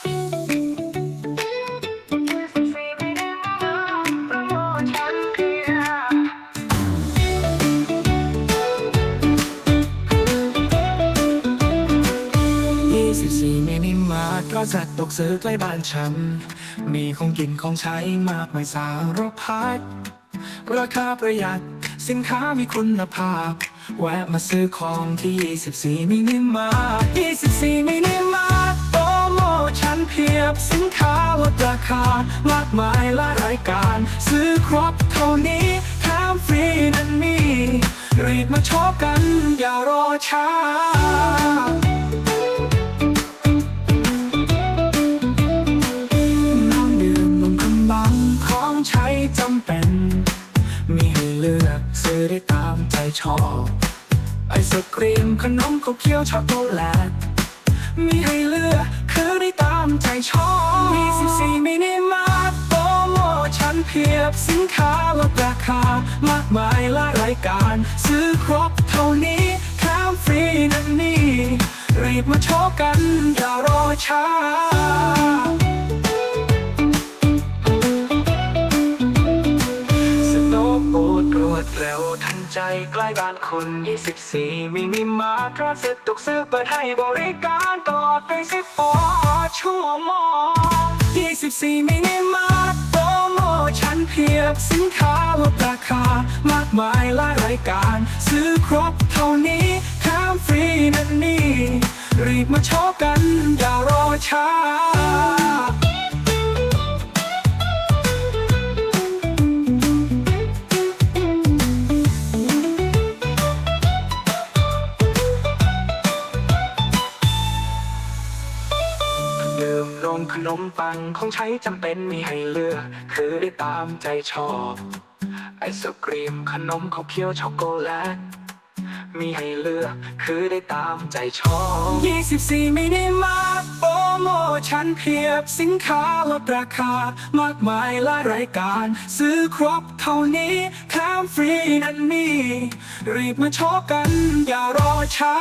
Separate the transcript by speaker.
Speaker 1: 24มินิมาร์ทก็จัดตกซื้อใกล้บ้านฉัน มีของกินของใช้มากมายสารพัด ราคาประหยัด สินค้ามีคุณภาพ แวะมาซื้อของที่ 24มินิมา24มินิมา เพียบสินค้าลดราคามากมายหลายรายการ ซื้อครบเท่านี้แถมฟรีนั้นมี รีบมาชอบกันอย่ารอช้าน้ำดื่มนมกำลังของใช้จำเป็น มีให้เลือกซื้อได้ตามใจชอบ ไอศครีมขนมข้าวเคี้ยวช็อกโกแลตมีให้ ชอบมี14มินิมาร์ทโปรโมชั่นเพียบสินค้าลดราคามากมายหลายรายการ ซื้อครบเท่านี้แถมฟรีนั่นนี่รีบมาโชว์กันอย่ารอช้าสโนว์โบดรวดเร็วทันใจใกล้บ้านคุณ 24 มินิมาร์ทรเสร็จตกซื้อเปิดให้บริการตลอดไปสิบโบสินค้าลดราคามากมายหลายรายการ ซื้อครบเท่านี้แถมฟรีนั่นนี่ รีบมาชอบกันอย่ารอช้า ดื่มนมขนมปังของใช้จำเป็นมีให้เลือก คือได้ตามใจชอบ ไอศกรีมขนมข้าวเคี้ยวช็อกโกแลตมีให้เลือกคือได้ตามใจชอบ 24มินิมาโปรโมชั่นเพียบสินค้าลดราคา มากมายหลายรายการ ซื้อครบเท่านี้แถมฟรีนั่นนี่ รีบมาชอบกันอย่ารอช้า